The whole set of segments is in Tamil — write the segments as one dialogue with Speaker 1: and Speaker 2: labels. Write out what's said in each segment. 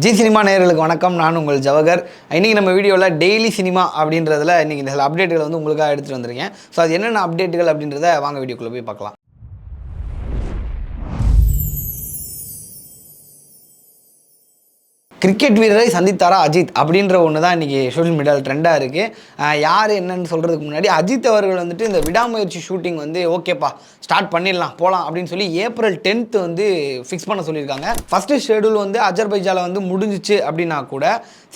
Speaker 1: ஜி சினிமா நேயர்களுக்கு வணக்கம். நான் உங்கள் ஜவகர். இன்றைக்கி நம்ம வீடியோவில் டெய்லி சினிமா அப்படின்றதில் இன்றைக்கி இந்த சில அப்டேட்டுகளை வந்து உங்களுக்காக எடுத்துகிட்டு வந்திருக்கேன். ஸோ அது என்னென்ன அப்டேட்டுகள் அப்படின்றத வாங்க வீடியோக்குள்ளே போய் பார்க்கலாம். கிரிக்கெட் வீரரை சந்தித்தாரா அஜித் அப்படின்ற ஒன்று தான் இன்றைக்கி சோஷியல் மீடியாவில் ட்ரெண்டாக இருக்குது யார் என்னன்னு சொல்கிறதுக்கு முன்னாடி அஜித் அவர்கள் வந்துட்டு இந்த விடாமுயற்சி ஷூட்டிங் வந்து ஓகேப்பா ஸ்டார்ட் பண்ணிடலாம் போகலாம் அப்படின்னு சொல்லி ஏப்ரல் டென்த்து வந்து ஃபிக்ஸ் பண்ண சொல்லியிருக்காங்க. ஃபஸ்ட்டு ஷெடியூல் வந்து அஜர்பைஜாவில் வந்து முடிஞ்சிச்சு அப்படின்னா கூட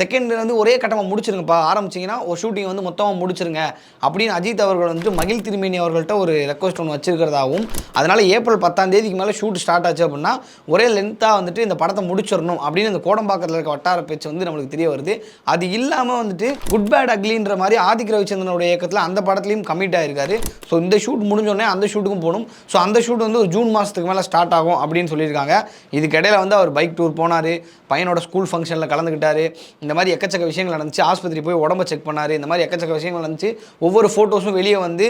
Speaker 1: செகண்ட் வந்து ஒரே கட்டமாக முடிச்சிருங்கப்பா ஆரம்பிச்சிங்கன்னா ஒரு ஷூட்டிங் வந்து மொத்தமாக முடிச்சிருங்க அப்படின்னு அஜித் அவர்கள் வந்துட்டு மகிழ் திருமேனி அவர்கள்ட்ட ஒரு ரெக்வஸ்ட் ஒன்று வச்சிருக்கிறதாகவும் அதனால் ஏப்ரல் பத்தாம் தேதிக்கு மேலே ஷூட் ஸ்டார்ட் ஆச்சு அப்படின்னா ஒரே லென்த்தாக வந்துட்டு இந்த படத்தை முடிச்சிடணும் அப்படின்னு இந்த கோடம்பாக்கத்தில் இருக்க வட்டார பேச்சு வந்து நம்மளுக்கு தெரிய வருது. அது இல்லாமல் வந்துட்டு குட் பேட் அக்லின்ற மாதிரி ஆதிக் ரவிச்சந்திரனுடைய இயக்கத்தில் அந்த படத்துலையும் கமிட் ஆகிருக்காரு ஸோ இந்த ஷூட் முடிஞ்சோடனே அந்த ஷூட்டுக்கும் போகணும். ஸோ அந்த ஷூட் வந்து ஒரு ஜூன் மாதத்துக்கு மேலே ஸ்டார்ட் ஆகும் அப்படின்னு சொல்லியிருக்காங்க. இதுக்கிடையில் வந்து அவர் பைக் டூர் போனார். பையனோட ஸ்கூல் ஃபங்க்ஷனில் கலந்துக்கிட்டாரு இந்த மாதிரி எக்கச்சக்க விஷயங்கள் நடந்துச்சு. ஆஸ்பத்திரி போய் உடம்ப செக் பண்ணார். இந்த மாதிரி எக்கச்சக்க விஷயங்கள் நடந்துச்சு. ஒவ்வொரு ஃபோட்டோஸும் வெளியே வந்து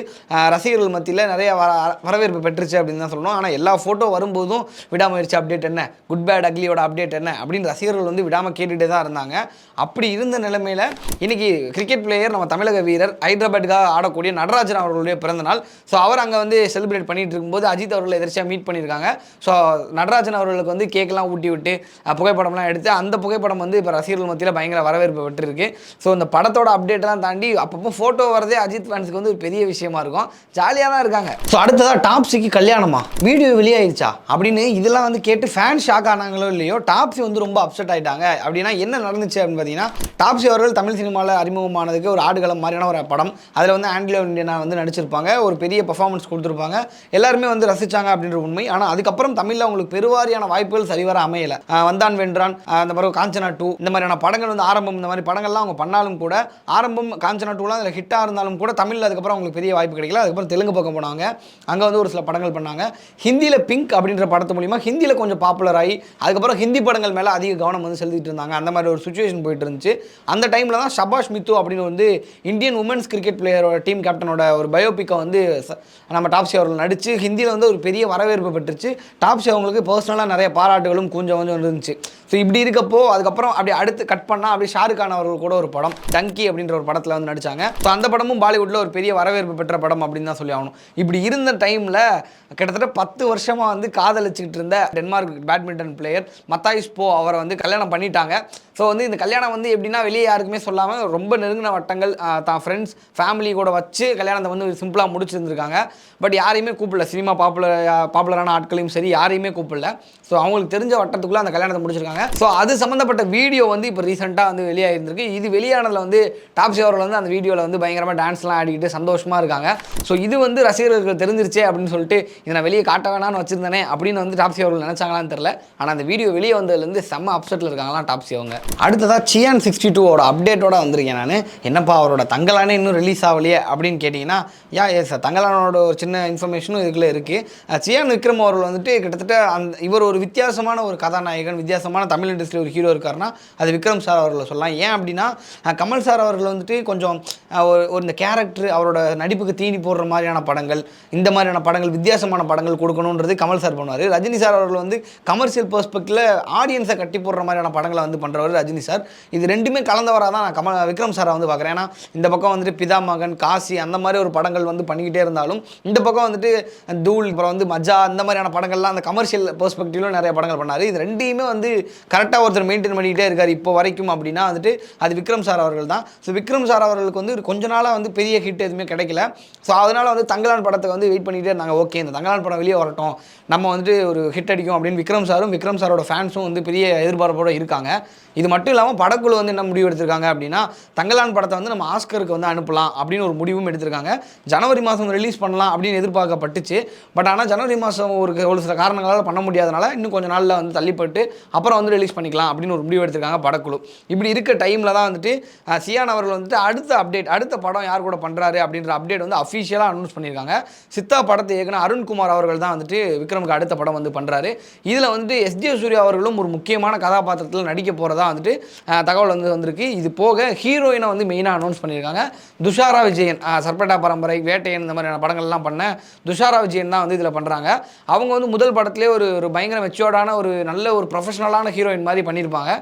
Speaker 1: ரசிகர்கள் மத்தியில் நிறைய வர வரவேற்பு பெற்றுச்சு அப்படின்னு தான் சொல்லணும். ஆனால் எல்லா ஃபோட்டோ வரும்போதும் விடாமுயற்சி அப்டேட் என்ன? குட் பேட் அக்லியோட அப்டேட் என்ன? அப்படின்னு ரசிகர்கள் வந்து விடாமல் கேட்டுகிட்டே தான் இருந்தாங்க. அப்படி இருந்த நிலைமையில் இன்றைக்கி கிரிக்கெட் பிளேயர் நம்ம தமிழக வீரர் ஹைதராபாத்துக்காக ஆடக்கூடிய நடராஜன் அவர்களுடைய பிறந்தநாள் ஸோ அவர் அங்கே வந்து செலிப்ரேட் பண்ணிகிட்டு இருக்கும்போது அஜித் அவர்களை எதிர்ச்சியாக மீட் பண்ணியிருக்காங்க. ஸோ நடராஜன் அவர்களுக்கு வந்து கேக்கெல்லாம் ஊட்டி விட்டு புகைப்படம்லாம் எடுத்து அந்த புகைப்படம் வந்து இப்போ ரசிகர்கள் மத்தியில் பயங்கர வரவேற்பு பெற்றிருக்கு. ஸோ இந்த படத்தோட அப்டேட்லாம் தாண்டி அப்பப்போ ஃபோட்டோ வரதே அஜித் ஃபேன்ஸுக்கு வந்து ஒரு பெரிய விஷயமா இருக்கும். ஜாலியாக தான் இருக்காங்க. ஸோ அடுத்ததாக டாப்ஸிக்கு கல்யாணமா? வீடியோ வெளியாயிருச்சா? அப்படின்னு இதெல்லாம் வந்து கேட்டு ஃபேன் ஷாக் ஆனாங்களோ இல்லையோ டாப்ஸி வந்து ரொம்ப அப்செட் ஆயிட்டாங்க. அப்படின்னா என்ன நடந்துச்சு அப்படின்னு பார்த்தீங்கன்னா டாப்ஸி அவர்கள் தமிழ் சினிமாவில் அறிமுகமானதுக்கு ஒரு ஆடுகளம் மாதிரியான ஒரு படம். அதில் வந்து ஆங்கிலோ இண்டியனா வந்து நடிச்சிருப்பாங்க. ஒரு பெரிய பர்ஃபார்மன்ஸ் கொடுத்துருப்பாங்க. எல்லாருமே வந்து ரசிச்சாங்க அப்படின்ற உண்மை. ஆனால் அதுக்கப்புறம் தமிழில் அவங்களுக்கு பெருவாரியான வாய்ப்புகள் சரிவர அமையல. வந்தான் வென்றான். அந்த மாதிரி காஞ்சனா டூ இந்த மாதிரியான படங்கள் வந்து ஆரம்பம் இந்த மாதிரி படங்கள்லாம் அவங்க பண்ணாலும் கூட ஆரம்பம் காஞ்சனா டூலாம் அதில் ஹிட்டாக இருந்தாலும் கூட தமிழில் அதுக்கப்புறம் அவங்களுக்கு பெரிய வாய்ப்பு கிடைக்கல. அதுக்கப்புறம் தெலுங்கு பக்கம் போனாங்க அங்கே வந்து ஒரு சில படங்கள் பண்ணாங்க. ஹிந்தியில் பிங்க் அப்படின்ற படத்து மூலிமா ஹிந்தியில் கொஞ்சம் பாப்புலர் ஆகி அதுக்கப்புறம் ஹிந்தி படங்கள் மேலே அதிக கவனம் வந்து செலுத்திட்டு இருந்தாங்க அந்த மாதிரி ஒரு சுச்சுவேஷன் போயிட்டு இருந்துச்சு அந்த டைமில் தான் ஷபாஷ் மித்து அப்படின்னு வந்து இந்தியன் உமன்ஸ் கிரிக்கெட் பிளேயரோட டீம் கேப்டனோட ஒரு பயோபிக்கை வந்து நம்ம டாப்ஸி அவர்கள் நடித்து ஹிந்தியில் வந்து ஒரு பெரிய வரவேற்பு பெற்றுச்சு. டாப்ஸி அவங்களுக்கு பர்சனலாக நிறைய பாராட்டுகளும் கொஞ்சம் கொஞ்சம் இருந்துச்சு. ஸோ இப்படி இருக்கப்போ அதுக்கப்புறம் அப்படி அடுத்து கட் பண்ணால் அப்படி ஷாருக் கான் அவர்கள் கூட ஒரு படம் டங்கி அப்படின்ற ஒரு படத்தில் வந்து நடிச்சாங்க. ஸோ அந்த படமும் பாலிவுட்டில் ஒரு பெரிய வரவேற்பு பெற்ற படம் அப்படின்னு தான் சொல்லி ஆகணும். இப்படி இருந்த டைமில் கிட்டத்தட்ட பத்து வருஷமாக வந்து காதலிச்சுக்கிட்டு இருந்த டென்மார்க் பேட்மிண்டன் பிளேயர் மத்தாயிஸ் போ அவரை வந்து கல்யாணம் பண்ணிட்டாங்க. ஸோ வந்து இந்த கல்யாணம் வந்து எப்படின்னா வெளியே யாருக்குமே சொல்லாமல் ரொம்ப நெருங்கின வட்டங்கள் தான் ஃப்ரெண்ட்ஸ் ஃபேமிலி கூட வச்சு கல்யாணத்தை வந்து சிம்பிளாக முடிச்சிருந்துருக்காங்க. பட் யாரையுமே கூப்பிடல. சினிமா பாப்புலர் பாப்புலரான ஆட்களையும் சரி யாரையுமே கூப்பிடல. ஸோ அவங்களுக்கு தெரிஞ்ச வட்டத்துக்குள்ளே அந்த கல்யாணத்தை முடிச்சிருக்காங்க. ஸோ அது சம்மந்தப்பட்ட வீடியோ வந்து இப்போ ரீசெண்டாக வந்து வெளியாகிருந்திருக்கு இது வெளியானதில் வந்து டாப்ஸி அவர்கள் வந்து அந்த வீடியோவில் வந்து பயங்கரமாக டான்ஸ்லாம் ஆடிக்கிட்டு சந்தோஷமாக இருக்காங்க. ஸோ இது வந்து ரசிகர்களுக்கு தெரிஞ்சிருச்சே அப்படின்னு சொல்லிட்டு இதை நான் வெளியே காட்ட வேணாம்னு வச்சிருந்தேனே அப்படின்னு வந்து டாப்ஸி அவர்கள் நினச்சாங்களான்னு தெரில ஆனால் அந்த வீடியோ வெளியே வந்ததுலேருந்து செம்ம அப்செட்டில் இருக்காங்களாம் டாப்ஸி அவங்க. அடுத்ததாக சியான் சிக்ஸ்டி டூவோட அப்டேட்டோட வந்திருக்கேன் நான். என்னப்பா அவரோட தங்கலானே இன்னும் ரிலீஸ் ஆகலையே அப்படின்னு கேட்டிங்கன்னா யா எஸ் தங்கலானோட ஒரு சின்ன இன்ஃபர்மேஷனும் இதில் இருக்குது சியான் விக்ரம் அவர்கள் வந்துட்டு கிட்டத்தட்ட அந்த இவர் ஒரு வித்தியாசமான ஒரு கதாநாயகன் வித்தியாசமான தமிழ் இண்டஸ்ட்ரியில் ஒரு ஹீரோ இருக்காருன்னா அது விக்ரம் சார் அவர்களை சொல்லலாம். ஏன் அப்படின்னா கமல் சார் அவர்கள் வந்துட்டு கொஞ்சம் ஒரு ஒரு இந்த கேரக்டர் அவரோட நடிப்புக்கு தீனி போடுற மாதிரியான படங்கள் இந்த மாதிரியான படங்கள் வித்தியாசமான படங்கள் கொடுக்கணுன்றது கமல் சார் பண்ணுவார். ரஜினி சார் அவர்கள் வந்து கமர்ஷியல் பர்ஸ்பெக்டில் ஆடியன்ஸை கட்டி போடுற மாதிரியான படங்களை வந்து பண்ணுறவர் ரஜினி சார். இது ரெண்டுமே கலந்தவராக தான் நான் கமல் விக்ரம் சாரை வந்து பார்க்குறேன். ஏன்னா இந்த பக்கம் வந்துட்டு பிதா மகன் காசி அந்த மாதிரி ஒரு படங்கள் வந்து பண்ணிக்கிட்டே இருந்தாலும் இந்த பக்கம் வந்துட்டு தூள் அப்புறம் வந்து மஜா அந்த மாதிரியான படங்கள்லாம் அந்த கமர்ஷியல் பெர்ஸ்பெக்டிவ்லும் நிறைய படங்கள் பண்ணார். இது ரெண்டையுமே வந்து கரெக்டாக ஒருத்தர் மெயின்டைன் பண்ணிக்கிட்டே இருக்கார் இப்போ வரைக்கும் அப்படின்னா வந்துட்டு அது விக்ரம் சார் அவர்கள் தான். ஸோ விக்ரம் சார் அவர்களுக்கு வந்து கொஞ்ச நாளாக வந்து பெரிய ஹிட் எதுவுமே கிடைக்கல. ஸோ அதனால் வந்து தங்கலான் படத்தை வந்து வெயிட் பண்ணிகிட்டே இருந்தாங்க. ஓகே இந்த தங்கலான் படம் வெளியே வரட்டும். நம்ம வந்துட்டு ஒரு ஹிட் அடிக்கும் அப்படின்னு விக்ரம் சாரும் விக்ரம் சாரோட ஃபேன்ஸும் வந்து பெரிய எதிர்பார்ப்போட இருக்காங்க. இது இது மட்டும் இல்லாமல் படக்குழு வந்து என்ன முடிவு எடுத்திருக்காங்க அப்படின்னா தங்கலான் படத்தை வந்து நம்ம ஆஸ்கருக்கு வந்து அனுப்பலாம் அப்படின்னு ஒரு முடிவும் எடுத்திருக்காங்க. ஜனவரி மாதம் ரிலீஸ் பண்ணலாம் அப்படின்னு எதிர்பார்க்கப்பட்டுச்சு. பட் ஆனால் ஜனவரி மாதம் ஒரு ஒரு சில காரணங்களால் பண்ண முடியாதனால இன்னும் கொஞ்சம் நாளில் வந்து தள்ளிப்பட்டு அப்புறம் வந்து ரிலீஸ் பண்ணிக்கலாம் அப்படின்னு ஒரு முடிவு எடுத்திருக்காங்க படக்குழு. இப்படி இருக்க டைமில் தான் வந்துட்டு சியான் அவர்கள் வந்துட்டு அடுத்த அப்டேட் அடுத்த படம் யார் கூட பண்ணுறாரு அப்படின்ற அப்டேட் வந்து அஃபிஷியலாக அனௌன்ஸ் பண்ணியிருக்காங்க. சித்தா படத்தை இயக்குன அருண்குமார் அவர்கள் தான் வந்துட்டு விக்ரமுக்கு அடுத்த படம் வந்து பண்ணுறாரு இதில் வந்துட்டு எஸ்ஜே சூர்யா அவர்களும் ஒரு முக்கியமான கதாபாத்திரத்தில் நடிக்க போகிறதா வந்துட்டு தகவல் வந்து வந்திருக்கு. இது போக ஹீரோயினை வந்து மெயினாக அனௌன்ஸ் பண்ணியிருக்காங்க. துஷாரா விஜயன் சர்பட்டா சர்பேட்டா பரம்பரை வேட்டையன் இந்த மாதிரியான படங்கள்லாம் பண்ண துஷாரா விஜயன் தான் வந்து இதில் பண்ணுறாங்க அவங்க வந்து முதல் படத்திலே ஒரு ஒரு பயங்கர மெச்சோர்டான ஒரு நல்ல ஒரு ப்ரொஃபஷனலான ஹீரோயின் மாதிரி பண்ணியிருப்பாங்க.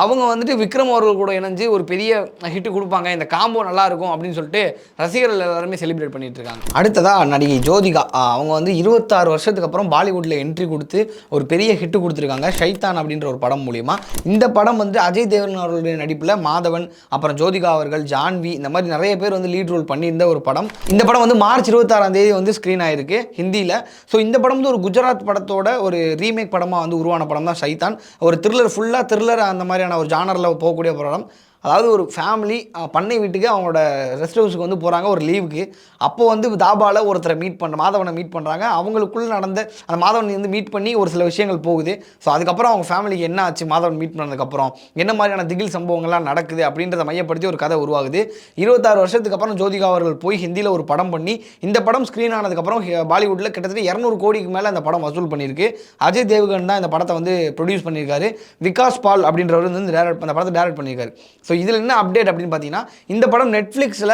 Speaker 1: அவங்க வந்துட்டு விக்ரம் அவர்கள் கூட இணைஞ்சு ஒரு பெரிய ஹிட்டு கொடுப்பாங்க. இந்த காம்போ நல்லா இருக்கும் அப்படின்னு சொல்லிட்டு ரசிகர்கள் எல்லாருமே செலிப்ரேட் பண்ணிட்டு இருக்காங்க. அடுத்ததா நடிகை ஜோதிகா. அவங்க வந்து இருபத்தாறு வருஷத்துக்கு அப்புறம் பாலிவுட்டில் என்ட்ரி கொடுத்து ஒரு பெரிய ஹிட்டு கொடுத்துருக்காங்க. ஷைத்தான் அப்படின்ற ஒரு படம் மூலியமா. இந்த படம் வந்து அஜய் தேவன் அவர்களுடைய நடிப்பில் மாதவன் அப்புறம் ஜோதிகா அவர்கள் ஜான்வி இந்த மாதிரி நிறைய பேர் வந்து லீட் ரோல் பண்ணியிருந்த ஒரு படம். இந்த படம் வந்து மார்ச் இருபத்தாறாம் தேதி வந்து ஸ்க்ரீன் ஆயிருக்கு ஹிந்தியில். ஸோ இந்த படம் வந்து ஒரு குஜராத் படத்தோட ஒரு ரீமேக் படமாக வந்து உருவான படம் தான் ஷைத்தான். ஒரு த்ரில்லர் ஃபுல்லாக த்ரில்லர் அந்த மாதிரி மாதிரியான ஒரு ஜானரில் போகக்கூடிய ப்ரோக்ராம் அதாவது ஒரு ஃபேமிலி பண்ணை வீட்டுக்கு அவங்களோட ரெஸ்ட் ஹவுஸுக்கு வந்து போகிறாங்க ஒரு லீவுக்கு அப்போ வந்து தாபாவில் ஒருத்தரை மீட் பண்ண மாதவனை மீட் பண்ணுறாங்க அவங்களுக்குள்ளே நடந்த அந்த மாதவனை வந்து மீட் பண்ணி ஒரு சில விஷயங்கள் போகுது. ஸோ அதுக்கப்புறம் அவங்க ஃபேமிலிக்கு என்ன ஆச்சு? மாதவன் மீட் பண்ணதுக்கப்புறம் என்ன மாதிரியான திகில் சம்பவங்கள்லாம் நடக்குது அப்படின்றத மையப்படுத்தி ஒரு கதை உருவாகுது. இருபத்தாறு வருஷத்துக்கு அப்புறம் ஜோதிகா அவர்கள் போய் ஹிந்தியில் ஒரு படம் பண்ணி இந்த படம் ஸ்க்ரீன் ஆனதுக்கப்புறம் பாலிவுட்டில் கிட்டத்தட்ட இரநூறு கோடிக்கு மேலே அந்த படம் வசூல் பண்ணியிருக்கு. அஜய் தேவ்கன் தான் இந்த படத்தை வந்து ப்ரொடியூஸ் பண்ணியிருக்காரு. விகாஸ் பால் அப்படின்றவர் வந்து இந்த அந்த படத்தை டேரக்ட் பண்ணியிருக்காரு. ஸோ ஸோ இதில் என்ன அப்டேட் அப்படின்னு பார்த்தீங்கன்னா இந்த படம் நெட்ஃப்ளிக்ஸில்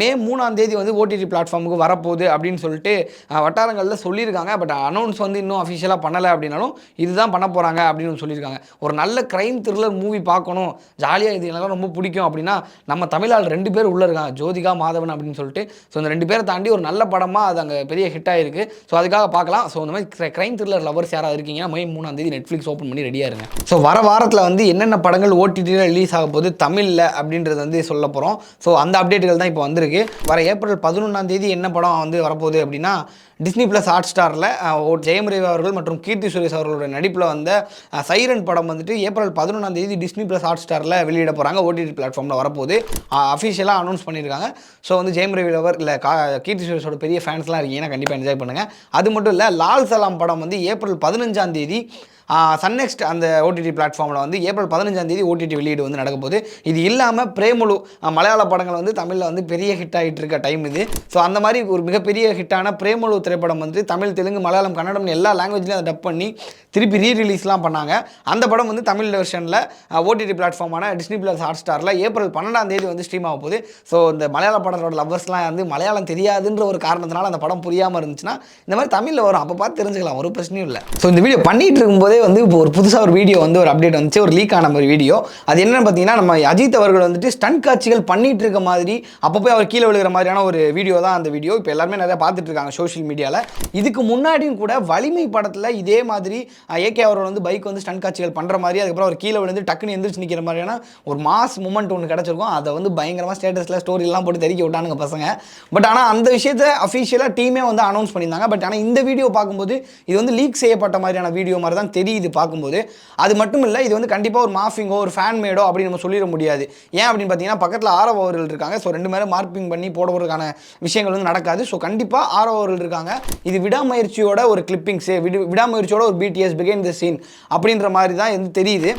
Speaker 1: மே மூணாம் தேதி வந்து ஓடிடி பிளாட்ஃபார்முக்கு வரப்போகுது அப்படின்னு சொல்லிட்டு வட்டாரங்களில் சொல்லியிருக்காங்க. பட் அனௌன்ஸ் வந்து இன்னும் அஃபிஷியலாக பண்ணலை அப்படின்னாலும் இதுதான் பண்ண போகிறாங்க அப்படின்னு சொல்லியிருக்காங்க. ஒரு நல்ல க்ரைம் த்ரில்லர் மூவி பார்க்கணும். ஜாலியாக இது எனக்கு ரொம்ப பிடிக்கும் அப்படின்னா நம்ம தமிழால் ரெண்டு பேர் உள்ளே இருக்காங்க. ஜோதிகா மாதவன் அப்படின்னு சொல்லிட்டு. ஸோ இந்த ரெண்டு பேரை தாண்டி ஒரு நல்ல படமாக அது அங்கே பெரிய ஹிட் ஆகிருக்கு ஸோ அதுக்காக பார்க்கலாம். ஸோ இந்த மாதிரி க்ரைம் த்ரில்லர் லவர்ஸ் யாராவது இருக்கீங்கன்னா மே மூணாம் தேதி நெட்ஃப்ளிக்ஸ் ஓப்பன் பண்ணி ரெடியாக இருங்க. ஸோ வர வாரத்தில் வந்து என்னென்ன படங்கள் ஓடிடியில் ரிலீஸ் ஆக போது தமிழில் அப்படின்றது வந்து சொல்ல போகிறோம் ஸோ அந்த அப்டேட்டுகள் தான் இப்போ வந்திருக்கு. வர ஏப்ரல் பதினொன்றாம் தேதி என்ன படம் வந்து வரப்போகுது அப்படின்னா டிஸ்னி ப்ளஸ் ஹாட் ஸ்டாரில் ஜெயம் ரவி அவர்கள் மற்றும் கீர்த்தி சுரேஷ் அவர்களோட நடிப்பில் வந்த சைரன் படம் வந்துட்டு ஏப்ரல் பதினொன்றாம் தேதி டிஸ்னி ப்ளஸ் ஹாட் ஸ்டாரில் வெளியிட போகிறாங்க ஓடிடி பிளாட்ஃபார்மில் வரப்போகுது. அஃபிஷியலாக அனௌன்ஸ் பண்ணியிருக்காங்க. ஸோ வந்து ஜெயம் ரவி அவர் இல்லை கா கீர்த்தி சுரேஷோட பெரிய ஃபேன்ஸ்லாம் இருக்கீங்கன்னா கண்டிப்பாக என்ஜாய் பண்ணுங்கள் அது மட்டும் இல்லை லால் சலாம் படம் வந்து ஏப்ரல் பதினஞ்சாம் தேதி சன்னெக்ஸ்ட் அந்த ஓடிடி பிளாட்ஃபார்மில் வந்து ஏப்ரல் பதினஞ்சாம் தேதி ஓடிடி வெளியீடு வந்து நடக்க போகுது இது இல்லாமல் பிரேமுழு மலையாள படங்கள் வந்து தமிழில் வந்து பெரிய ஹிட் ஆகிட்டு இருக்க டைம் இது. ஸோ அந்த மாதிரி ஒரு மிகப்பெரிய ஹிட்டான பிரேமுழு திரைப்படம் வந்து தமிழ் தெலுங்கு மலையாளம் கன்னடம் எல்லா லாங்குவேஜ்லையும் அதை டப் பண்ணி திருப்பி ரீ ரிலீஸ்லாம் பண்ணாங்க. அந்த படம் வந்து தமிழ் வெர்ஷனில் ஓடிடி பிளாட்ஃபார்மான டிஸ்னி பிளஸ் ஹாட் ஸ்டாரில் ஏப்ரல் பன்னெண்டாம் தேதி வந்து ஸ்ட்ரீம் ஆக போகுது. ஸோ இந்த மலையாள படத்தோட லவ்வர்ஸ்லாம் வந்து மலையாளம் தெரியாதுன்ற ஒரு காரணத்தினால அந்த படம் புரியாமல் இருந்துச்சுன்னா இந்த மாதிரி தமிழில் வரும். அப்போ பார்த்து தெரிஞ்சுக்கலாம். ஒரு பிரச்சனையும் இல்லை. ஸோ இந்த வீடியோ பண்ணிட்டு இருக்கும்போதே வந்து இப்போ ஒரு புதுசாக ஒரு வீடியோ வந்து ஒரு அப்டேட் வந்துச்சு. ஒரு லீக் ஆன ஒரு வீடியோ அது என்னென்னு பார்த்தீங்கன்னா நம்ம அஜித் அவர்கள் வந்துட்டு ஸ்டண்ட் காட்சிகள் பண்ணிட்டு இருக்க மாதிரி அப்பப்போ அவர் கீழே விழுகிற மாதிரியான ஒரு வீடியோ தான் அந்த வீடியோ இப்போ எல்லாருமே நிறையா பார்த்துட்டு இருக்காங்க சோஷியல் மீடியாவில் இதுக்கு முன்னாடியும் கூட வலிமை படத்தில் இதே மாதிரி ஏகே அவர்கள் வந்து பைக் வந்து ஸ்டன் காட்சிகள் பண்ணுற மாதிரி அதுக்கப்புறம் அவர் கீழே விழுந்து டக்குன்னு எந்திரிச்சு நிற்கிற மாதிரியான ஒரு மாஸ் மூமெண்ட் ஒன்று கிடச்சிருக்கும். அதை வந்து பயங்கரமாக ஸ்டேட்டஸில் ஸ்டோரிலாம் போட்டு தெரிவிக்க விட்டானுங்க பசங்க. பட் ஆனால் அந்த விஷயத்தை அஃபிஷியலாக டீமே வந்து அனௌன்ஸ் பண்ணியிருந்தாங்க. பட் ஆனால் இந்த வீடியோ பார்க்கும்போது இது வந்து லீக் செய்யப்பட்ட மாதிரியான வீடியோ மாதிரி தான் தெரியுது பார்க்கும்போது. அது மட்டும் இல்லை இது வந்து கண்டிப்பாக ஒரு மார்ஃபிங்கோ ஒரு ஃபேன் மேடோ அப்படின்னு நம்ம சொல்லிட முடியாது. ஏன் அப்படின்னு பார்த்தீங்கன்னா பக்கத்தில் ஆரவ் அவர்கள் இருக்காங்க. ஸோ ரெண்டு மேலே மார்க்கிங் பண்ணி போடுவதற்கான விஷயங்கள் வந்து நடக்காது. ஸோ கண்டிப்பாக ஆரவ் அவர்கள் இருக்காங்க. இது விடாமுயற்சியோட ஒரு கிளிப்பிங்ஸு விடு விடாமுயற்சியோட ஒரு பிடிஎஸ் பிகைன் த சீன் அப்படின்ற மாதிரி தான் வந்து தெரியுது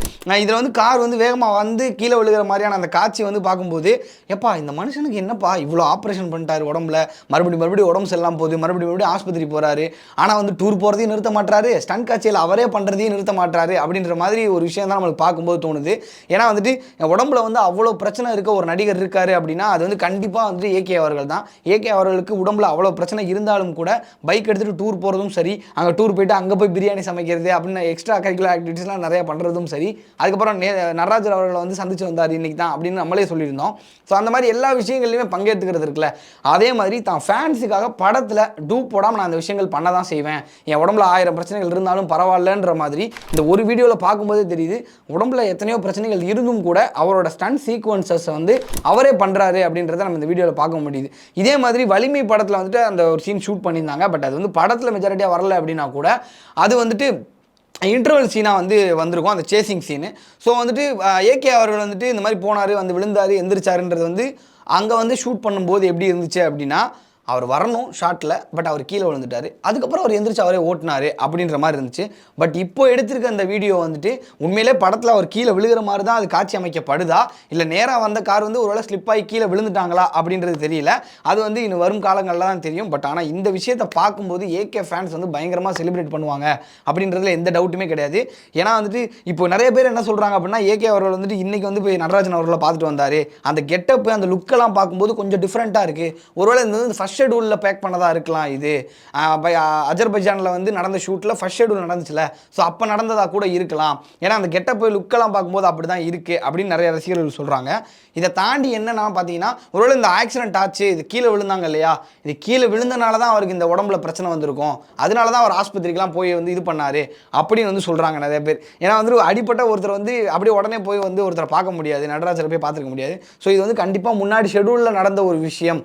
Speaker 1: இதில் வந்து கார் வந்து வேகமாக வந்து கீழே விழுகிற மாதிரியான அந்த காட்சி வந்து பார்க்கும்போது எப்பா இந்த மனுஷனுக்கு என்னப்பா இவ்வளோ ஆப்ரேஷன் பண்ணிட்டாரு உடம்புல? மறுபடியும் மறுபடியும் உடம்பு செல்லாம் போகுது. மறுபடியும் மறுபடியும் ஆஸ்பத்திரி போகிறாரு ஆனால் வந்து டூர் போகிறதையும் நிறுத்த மாட்டாரு ஸ்டன் காட்சியில் அவரே பண்ணுறதையும் நிறுத்த மாட்டாரு அப்படின்ற மாதிரி ஒரு விஷயம் தான் நம்மளுக்கு பார்க்கும்போது தோணுது. ஏன்னா வந்துட்டு உடம்புல வந்து அவ்வளோ பிரச்சனை இருக்க ஒரு நடிகர் இருக்காரு அப்படின்னா அது வந்து கண்டிப்பாக வந்துட்டு ஏகே அவர்கள் தான். ஏகே அவர்களுக்கு உடம்புல அவ்வளோ பிரச்சனை இருந்தாலும் கூட பைக் எடுத்துகிட்டு டூர் போகிறதும் சரி. அங்கே டூர் போயிட்டு அங்கே போய் பிரியாணி சமைக்கிறது அப்படின்னு எக்ஸ்ட்ரா கரிக்குலர் ஆக்டிவிட்டீஸ்லாம் நிறையா பண்ணுறதும் சரி. அதுக்கப்புறம் நே நடராஜர் அவர்களை வந்து சந்திச்சு வந்தார் இன்றைக்கி தான் அப்படின்னு நம்மளே சொல்லியிருந்தோம். ஸோ அந்த மாதிரி எல்லா விஷயங்கள்லையுமே பங்கேற்றுக்கிறது இருக்குல்ல. அதே மாதிரி தான் ஃபேன்ஸுக்காக படத்தில் டூப் போடாமல் நான் அந்த விஷயங்கள் பண்ண தான் செய்வேன். என் உடம்புல ஆயிரம் பிரச்சனைகள் இருந்தாலும் பரவாயில்லன்ற மாதிரி இந்த ஒரு வீடியோவில் பார்க்கும்போதே தெரியுது. உடம்புல எத்தனையோ பிரச்சனைகள் இருந்தும் கூட அவரோட ஸ்டன் சீக்வன்சஸ் வந்து அவரே பண்ணுறாரு அப்படின்றத நம்ம இந்த வீடியோவில் பார்க்க முடியுது. இதே மாதிரி வலிமை படத்தில் வந்துட்டு அந்த ஒரு சீன் ஷூட் பண்ணியிருந்தாங்க. பட் அது வந்து படத்தில் மெஜாரிட்டியாக வரல அப்படின்னா கூட அது வந்துட்டு இன்டர்வல் சீனாக வந்து வந்திருக்கும் அந்த சேசிங் சீனு ஸோ வந்துட்டு ஏகே அவர்கள் வந்துட்டு இந்த மாதிரி போனார் வந்து விழுந்தார் எந்திரிச்சாருன்றது வந்து அங்கே வந்து ஷூட் பண்ணும்போது எப்படி இருந்துச்சு அப்படின்னா அவர் வரணும் ஷாட்டில் பட் அவர் கீழே விழுந்துட்டார். அதுக்கப்புறம் அவர் எந்திரிச்சு அவரே ஓட்டினார் அப்படின்ற மாதிரி இருந்துச்சு. பட் இப்போ எடுத்திருக்க அந்த வீடியோ வந்துட்டு உண்மையிலே படத்தில் அவர் கீழே விழுகிற மாதிரி தான் அது காட்சி அமைக்கப்படுதா? இல்லை நேராக வந்த கார் வந்து ஒருவேளை ஸ்லிப் ஆகி கீழே விழுந்துட்டாங்களா அப்படின்றது தெரியல. அது வந்து இன்னும் வரும் காலங்களில் தான் தெரியும். பட் ஆனால் இந்த விஷயத்தை பார்க்கும்போது ஏகே ஃபேன்ஸ் வந்து பயங்கரமாக செலிப்ரேட் பண்ணுவாங்க அப்படின்றதுல எந்த டவுட்டுமே கிடையாது. ஏன்னா வந்துட்டு இப்போ நிறைய பேர் என்ன சொல்கிறாங்க அப்படின்னா ஏகே அவர்கள் வந்துட்டு இன்றைக்கி வந்து போய் நடராஜன் அவர்களை பார்த்துட்டு வந்தார். அந்த கெட்டப்பு அந்த லுக்கெல்லாம் பார்க்கும்போது கொஞ்சம் டிஃப்ரெண்ட்டாக இருக்குது ஒருவேளை இந்த ஃபஸ்ட் ஷெடியூலில் பேக் பண்ணதாக இருக்கலாம் இது. ஆஹ் பை- அஜர்பைஜானில் வந்து நடந்த ஷூட்டில் ஃபஸ்ட் ஷெடியூல் நடந்துச்சுல. ஸோ அப்போ நடந்ததாக கூட இருக்கலாம். ஏன்னா அந்த கெட்டப் லுக்கெல்லாம் பார்க்கும்போது அப்படி தான் இருக்குது அப்படின்னு நிறைய ரசிகர்கள் சொல்கிறாங்க இதை தாண்டி என்னென்னா பார்த்தீங்கன்னா ஒருவேளை இந்த ஆக்சிடென்ட் ஆச்சு இது கீழே விழுந்தாங்க இல்லையா? இது கீழே விழுந்தனால தான் அவருக்கு இந்த உடம்புல பிரச்சனை வந்திருக்கும். அதனால தான் அவர் ஆஸ்பத்திரிக்கெலாம் போய் வந்து இது பண்ணாரு அப்படின்னு வந்து சொல்கிறாங்க நிறைய பேர். ஏன்னா வந்து அடிப்பட்ட ஒருத்தர் வந்து அப்படியே உடனே போய் வந்து ஒருத்தரை பார்க்க முடியாது. நடராஜரை போய் பார்த்துருக்க முடியாது. ஸோ இது வந்து கண்டிப்பாக முன்னாடி ஷெடியூலில் நடந்த ஒரு விஷயம்.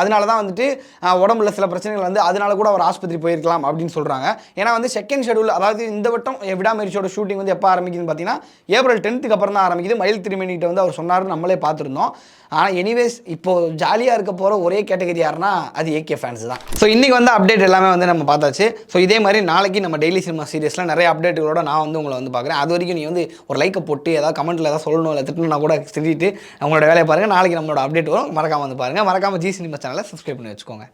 Speaker 1: அதனால தான் வந்துட்டு வந்துட்டு உடம்புல சில பிரச்சனைகள் வந்து அதனால கூட அவர் ஆஸ்பத்திரி போயிருக்கலாம் அப்படின்னு சொல்கிறாங்க ஏன்னா வந்து செகண்ட் ஷெடியூல் அதாவது இந்த வட்டம் விடாமரிச்சியோட ஷூட்டிங் வந்து எப்போ ஆரம்பிக்குதுன்னு பார்த்தீங்கன்னா ஏப்ரல் டென்த்துக்கு அப்புறம் தான் ஆரம்பிக்குது. மயில் திருமணிகிட்ட வந்து அவர் சொன்னார்னு நம்மளே பார்த்துருந்தோம் ஆனால் எனிவேஸ் இப்போது ஜாலியாக இருக்க போகிற ஒரே கேட்டகரி யாருன்னா அது ஏகே ஃபேன்ஸ் தான். ஸோ இன்றைக்கி வந்து அப்டேட் எல்லாமே வந்து நம்ம பார்த்தாச்சு. ஸோ இதே மாதிரி நாளைக்கு நம்ம டெய்லி சினிமா சீரியஸில் நிறைய அப்டேட்டுகளோட நான் வந்து உங்களை வந்து பார்க்குறேன். அது வரைக்கும் நீ வந்து ஒரு லைக்கை போட்டு ஏதாவது கமெண்ட்டில் ஏதாவது சொல்லணும் இல்லை திட்டணும்னா கூட திட்டிட்டு உங்களோட வேலையை பாருங்கள் நாளைக்கு நம்மளோட அப்டேட் வரும். மறக்காமல் வந்து பாருங்கள் மறக்காமல் ஜி சினிமா சேனலை சப்ஸ்கிரைப் பண்ணி வச்சுக்கோங்க.